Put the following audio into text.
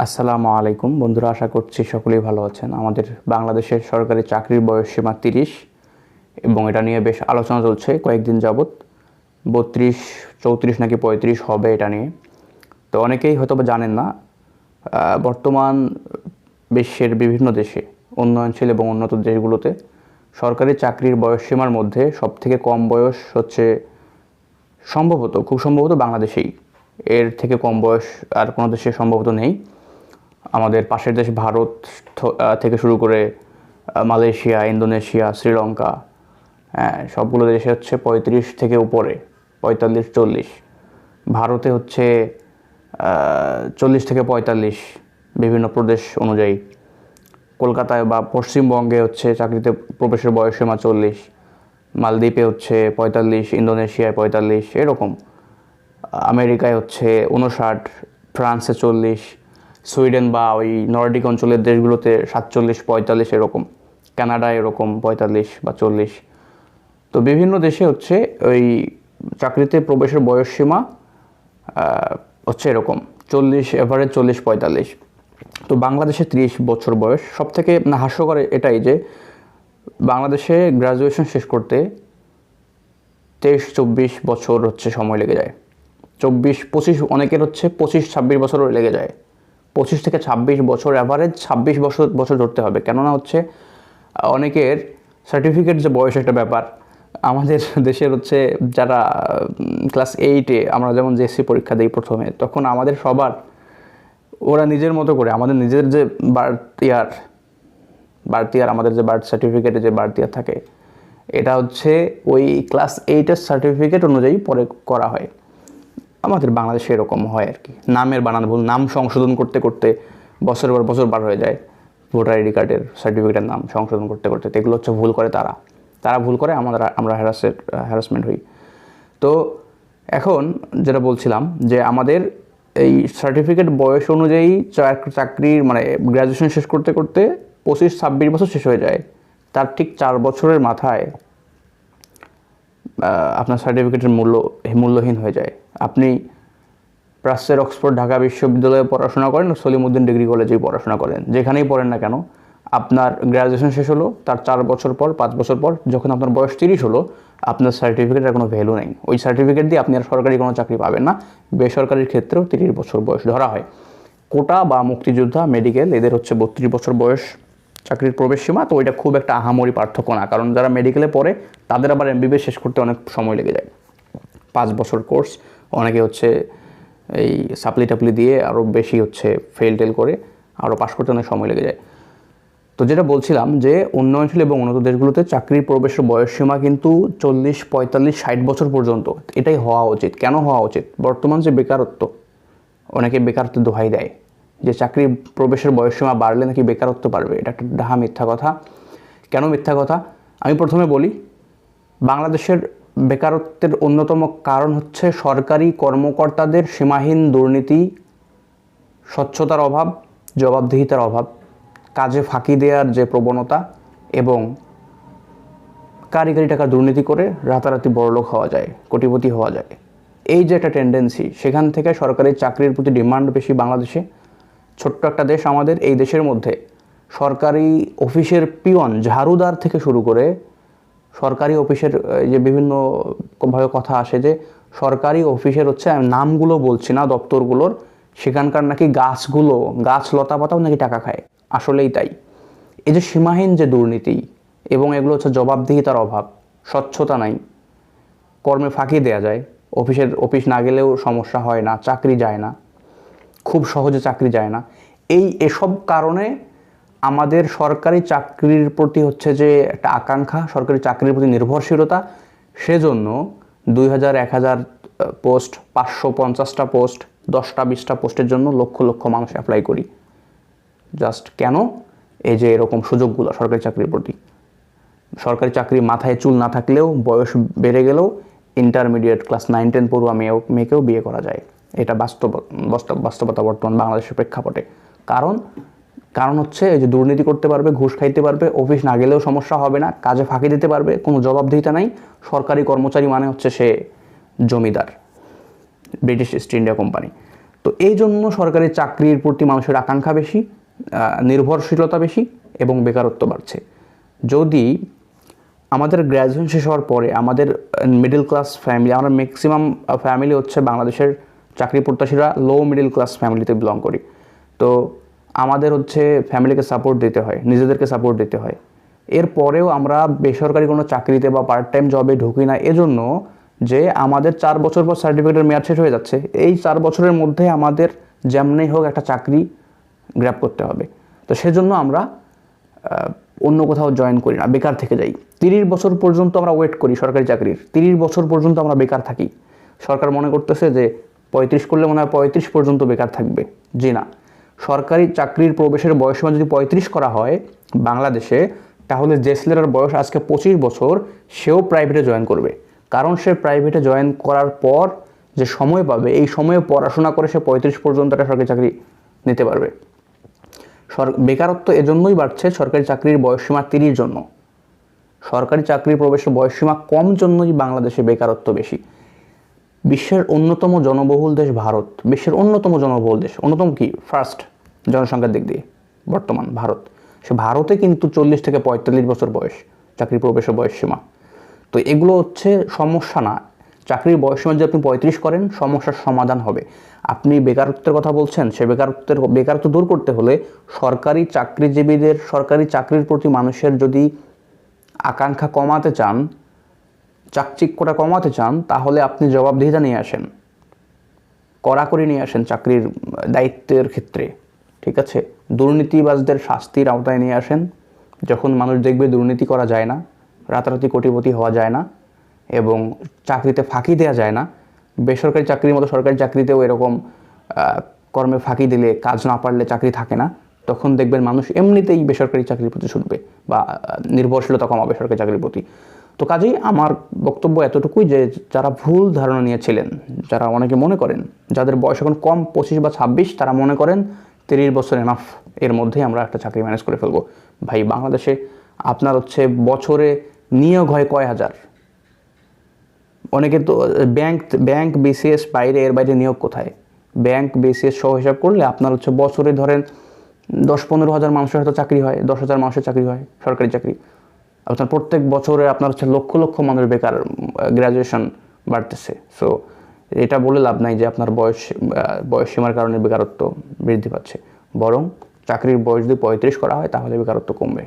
আসসালামু আলাইকুম। বন্ধুরা, আশা করছি সকলেই ভালো আছেন। আমাদের বাংলাদেশের সরকারি চাকরির বয়স সীমা তিরিশ এবং এটা নিয়ে বেশ আলোচনা চলছে কয়েকদিন যাবৎ। বত্রিশ, চৌত্রিশ নাকি পঁয়ত্রিশ হবে এটা নিয়ে। তো অনেকেই হয়তো জানেন না বর্তমান বিশ্বের বিভিন্ন দেশে, উন্নয়নশীল এবং উন্নত দেশগুলোতে সরকারি চাকরির বয়স সীমার মধ্যে সবথেকে কম বয়স হচ্ছে সম্ভবত, খুব সম্ভবত বাংলাদেশেই। এর থেকে কম বয়স আর কোনো দেশে সম্ভবত নেই। আমাদের পাশের দেশ ভারত থেকে শুরু করে মালয়েশিয়া, ইন্দোনেশিয়া, শ্রীলঙ্কা হ্যাঁ সবগুলো দেশে হচ্ছে পঁয়ত্রিশ থেকে উপরে, পঁয়তাল্লিশ, চল্লিশ। ভারতে হচ্ছে চল্লিশ থেকে পঁয়তাল্লিশ বিভিন্ন প্রদেশ অনুযায়ী। কলকাতায় বা পশ্চিমবঙ্গে হচ্ছে চাকরিতে প্রবেশের বয়সসীমা চল্লিশ। মালদ্বীপে হচ্ছে পঁয়তাল্লিশ, ইন্দোনেশিয়ায় পঁয়তাল্লিশ, এরকম। আমেরিকায় হচ্ছে উনষাট ফ্রান্সে চল্লিশ সুইডেন বা ওই নর্ডিক অঞ্চলের দেশগুলোতে সাতচল্লিশ, পঁয়তাল্লিশ এরকম। কানাডায় এরকম, পঁয়তাল্লিশ বা চল্লিশ। তো বিভিন্ন দেশে হচ্ছে ওই চাকরিতে প্রবেশের বয়সসীমা হচ্ছে এরকম, চল্লিশ এভারেজ চল্লিশ, পঁয়তাল্লিশ। তো বাংলাদেশে ত্রিশ বছর বয়স। সব থেকে হাস্যকর এটাই যে বাংলাদেশে গ্রাজুয়েশন শেষ করতে তেইশ, চব্বিশ বছর হচ্ছে সময় লেগে যায়। চব্বিশ, পঁচিশ, অনেকের হচ্ছে পঁচিশ, ছাব্বিশ বছরও লেগে যায়। পঁচিশ থেকে ছাব্বিশ বছর অ্যাভারেজ ছাব্বিশ বছর বছর ধরতে হবে। কেননা হচ্ছে অনেকের সার্টিফিকেট যে বয়স একটা ব্যাপার, আমাদের দেশের হচ্ছে যারা ক্লাস এইটে আমরা যেমন জেএসসি পরীক্ষা দিই প্রথমে, তখন আমাদের সবার, ওরা নিজের মতো করে, আমাদের নিজের যে বার্থ ইয়ার বার্থ ইয়ার আমাদের যে বার্থ সার্টিফিকেটে যে বার্থ ইয়ার থাকে, এটা হচ্ছে ওই ক্লাস এইটের সার্টিফিকেট অনুযায়ী পরে করা হয়। আমাদের বাংলাদেশে এরকম হয় আর কি। নামের বানান ভুল, নাম সংশোধন করতে করতে বছরের পর বছর বার হয়ে যায় ভোটার আইডি কার্ডের সার্টিফিকেটের নাম সংশোধন করতে করতে। তো এগুলো হচ্ছে ভুল করে তারা। তারা ভুল করে আমাদের আমরা হ্যারাসের হ্যারাসমেন্ট হই। তো এখন যেটা বলছিলাম যে আমাদের এই সার্টিফিকেট বয়স অনুযায়ী চাক- চাকরির মানে গ্র্যাজুয়েশন শেষ করতে করতে পঁচিশ, ছাব্বিশ বছর শেষ হয়ে যায়। তার ঠিক চার বছরের মাথায় আপনার সার্টিফিকেটের মূল্য, মূল্যহীন হয়ে যায়। আপনি প্রাচ্যের অক্সফোর্ড, ঢাকা বিশ্ববিদ্যালয়ে পড়াশোনা করেন সলিমুদ্দিন ডিগ্রি কলেজেই পড়াশোনা করেন। যেখানেই পড়েন না কেন, আপনার গ্র্যাজুয়েশন শেষ হলো, তার চার বছর পর, পাঁচ বছর পর, যখন আপনার বয়স তিরিশ হলো, আপনার সার্টিফিকেটের কোনো ভ্যালু নেই। ওই সার্টিফিকেট দিয়ে আপনি আর সরকারি কোনো চাকরি পাবেন না। বেসরকারির ক্ষেত্রেও তিরিশ বছর বয়স ধরা হয়। কোটা বা মুক্তিযোদ্ধা মেডিকেল এদের হচ্ছে বত্রিশ বছর বয়স। চাকরির প্রবেশ সীমা, তো ওইটা খুব একটা আহামরি পার্থক্য না। কারণ যারা মেডিকেলে পড়ে, তাদের আবার এমবিবিএস শেষ করতে অনেক সময় লেগে যায়। পাঁচ বছর কোর্স অনেকে হচ্ছে এই সাপ্লি টাপলি দিয়ে আরও বেশি হচ্ছে ফেল টেল করে আরও পাশ করতে অনেক সময় লেগে যায়। তো যেটা বলছিলাম যে, উন্নয়নশীল এবং উন্নত দেশগুলোতে চাকরির প্রবেশের বয়সসীমা কিন্তু চল্লিশ, পঁয়তাল্লিশ, ষাট বছর পর্যন্ত। এটাই হওয়া উচিত। কেন হওয়া উচিত? বর্তমান যে বেকারত্ব, অনেকে বেকারত্ব দোহাই দেয়। যে চাকরি প্রবেশের বয়সসীমা বাড়লে নাকি বেকারত্ব বাড়বে, এটা একটা ডাহা মিথ্যা কথা। কেন মিথ্যা কথা? আমি প্রথমে বলি, বাংলাদেশের বেকারত্বের অন্যতম কারণ হচ্ছে সরকারি কর্মকর্তাদের সীমাহীন দুর্নীতি, স্বচ্ছতার অভাব, জবাবদিহিতার অভাব, কাজে ফাঁকি দেওয়ার যে প্রবণতা এবং কারিগরি টাকা দুর্নীতি করে রাতারাতি বড়লোক হওয়া যায়, কোটিপতি হওয়া যায়। এই যে একটা টেন্ডেন্সি সেখান থেকে সরকারি চাকরির প্রতি ডিমান্ড বেশি বাংলাদেশে। ছোট্ট একটা দেশ আমাদের এই দেশের মধ্যে। সরকারি অফিসের পিয়ন ঝাড়ুদার থেকে শুরু করে সরকারি অফিসের যে বিভিন্ন ভাবে কথা আসে যে সরকারি অফিসের হচ্ছে আমি নামগুলো বলছি না দপ্তরগুলোর, সেখানকার নাকি গাছগুলো, গাছ লতা পাতাও নাকি টাকা খায়। আসলেই তাই। এই যে সীমাহীন যে দুর্নীতি এবং এগুলো হচ্ছে জবাবদিহিতার অভাব, স্বচ্ছতা নাই, কর্মে ফাঁকি দেওয়া যায়, অফিসের, অফিস না গেলেও সমস্যা হয় না, চাকরি যায় না খুব সহজে চাকরি যায় না। এই এসব কারণে আমাদের সরকারি চাকরির প্রতি হচ্ছে যে একটা আকাঙ্ক্ষা, সরকারি চাকরির প্রতি নির্ভরশীলতা। সেজন্য দুই হাজার এক হাজার পোস্ট, পাঁচশো পঞ্চাশটা পোস্ট, দশটা, বিশটা পোস্টের জন্য লক্ষ লক্ষ মানুষ অ্যাপ্লাই করি। জাস্ট কেন? এই যে এরকম সুযোগগুলো সরকারি চাকরির প্রতি। সরকারি চাকরি মাথায় চুল না থাকলেও, বয়স বেড়ে গেলেও ইন্টারমিডিয়েট ক্লাস নাইন টেন পড়ুয়া মেয়েও মেয়েকেও বিয়ে করা যায়। এটা বাস্তব বাস্তব বাস্তবতা বর্তমান বাংলাদেশের প্রেক্ষাপটে। কারণ কারণ হচ্ছে এই যে দুর্নীতি করতে পারবে, ঘুষ খাইতে পারবে, অফিস না গেলেও সমস্যা হবে না, কাজে ফাঁকি দিতে পারবে, কোনো জবাবদিহিতা নাই, সরকারি কর্মচারী মানে হচ্ছে সে জমিদার, ব্রিটিশ ইস্ট ইন্ডিয়া কোম্পানি। তো এই জন্য সরকারি চাকরির প্রতি মানুষের আকাঙ্ক্ষা বেশি নির্ভরশীলতা বেশি এবং বেকারত্ব বাড়ছে। যদি আমাদের গ্র্যাজুয়েশন শেষ হওয়ার পরে আমাদের মিডল ক্লাস ফ্যামিলি আমরা ম্যাক্সিমাম ফ্যামিলি হচ্ছে বাংলাদেশের চাকরি প্রত্যাশীরা লো মিডল ক্লাস ফ্যামিলিতে বিলং করি। তো আমাদের হচ্ছে ফ্যামিলিকে সাপোর্ট দিতে হয়, নিজেদেরকে সাপোর্ট দিতে হয়। এরপরেও আমরা বেসরকারি কোনো চাকরিতে বা পার্ট টাইম জবে ঢুকি না, এজন্য যে আমাদের চার বছর পর সার্টিফিকেটের মেয়াদ শেষ হয়ে যাচ্ছে, এই চার বছরের মধ্যে আমাদের যেমনি হোক একটা চাকরি গ্র্যাপ করতে হবে। তো সেজন্য আমরা অন্য কোথাও জয়েন করি না, বেকার থেকে যাই। তিরিশ বছর পর্যন্ত আমরা ওয়েট করি সরকারি চাকরির, তিরিশ বছর পর্যন্ত আমরা বেকার থাকি। সরকার মনে করতেছে যে পঁয়ত্রিশ করলে মনে হয় পঁয়ত্রিশ পর্যন্ত বেকার থাকবে। জি না। সরকারি চাকরির প্রবেশের বয়সীমা যদি পঁয়ত্রিশ করা হয় বাংলাদেশে, তাহলে ছেলেটার বয়স আজকে পঁচিশ বছর, সেও প্রাইভেটে জয়েন করবে। কারণ সে প্রাইভেটে জয়েন করার পর যে সময় পাবে, এই সময়ে পড়াশোনা করে সে পঁয়ত্রিশ পর্যন্ত একটা সরকারি চাকরি নিতে পারবে। সর- বেকারত্ব এজন্যই বাড়ছে সরকারি চাকরির বয়সসীমা তিরিশ জন্য। সরকারি চাকরির প্রবেশের বয়সসীমা কম জন্যই বাংলাদেশে বেকারত্ব বেশি। বিশ্বের অন্যতম জনবহুল দেশ ভারত। বিশ্বের অন্যতম জনবহুল দেশ। অন্যতম কি? ফার্স্ট জনসংখ্যার দিক দিয়ে। বর্তমান ভারত। সে ভারতে কিন্তু চল্লিশ থেকে পঁয়তাল্লিশ বছর বয়স চাকরি প্রবেশের বয়সসীমা তো এগুলো হচ্ছে সমস্যা না। চাকরির বয়সসীমা যদি আপনি পঁয়ত্রিশ করেন, সমস্যার সমাধান হবে। আপনি বেকারত্বের কথা বলছেন, সে বেকারত্বের, বেকারত্ব দূর করতে হলে সরকারি চাকরিজীবীদের, সরকারি চাকরির প্রতি মানুষের যদি আকাঙ্ক্ষা কমাতে চান চাকচিক্যটা কমাতে চান, তাহলে আপনি জবাবদিহিতা নিয়ে আসেন। কড়াকড়ি নিয়ে আসেন চাকরির দায়িত্বের ক্ষেত্রে, ঠিক আছে? দুর্নীতিবাজদের শাস্তির আওতায় নিয়ে আসেন। যখন মানুষ দেখবে দুর্নীতি করা যায় না, রাতারাতি কোটিপতি হওয়া যায় না, এবং চাকরিতে ফাঁকি দেওয়া যায় না, বেসরকারি চাকরির মতো সরকারি চাকরিতেও এরকম কর্মে ফাঁকি দিলে, কাজ না পারলে চাকরি থাকে না, তখন দেখবেন মানুষ এমনিতেই বেসরকারি চাকরির প্রতি ছুটবে বা নির্ভরশীলতা কমাবে সরকারি চাকরির প্রতি। তো কাজেই আমার বক্তব্য এতটুকুই যে যারা ভুল ধারণা নিয়েছিলেন, যারা অনেকে মনে করেন যাদের বয়স এখন কম পঁচিশ বা ছাব্বিশ, তারা মনে করেন তিরিশ বছর এনাফ এর মধ্যেই আমরা একটা চাকরি ম্যানেজ করে ফেলব। ভাই, বাংলাদেশে আপনার হচ্ছে বছরে নিয়োগ হয় কয় হাজার? অনেকে তো, ব্যাংক ব্যাংক বিসিএস বাইরে, এর বাইরে নিয়োগ কোথায়? ব্যাংক বিসিএস সহ হিসাব করলে আপনার হচ্ছে বছরে ধরেন দশ পনেরো হাজার মানুষের হয়তো চাকরি হয়, দশ হাজার মানুষের চাকরি হয়, সরকারি চাকরি। আপনার প্রত্যেক বছরে আপনার হচ্ছে লক্ষ লক্ষ মানুষ বেকার গ্র্যাজুয়েশন বাড়তেছে। সো এটা বলে লাভ নাই যে আপনার বয়স বয়সসীমার বয়স সীমার কারণে বেকারত্ব বৃদ্ধি পাচ্ছে। বরং চাকরির বয়স যদি পঁয়ত্রিশ করা হয়, তাহলে বেকারত্ব কমবে।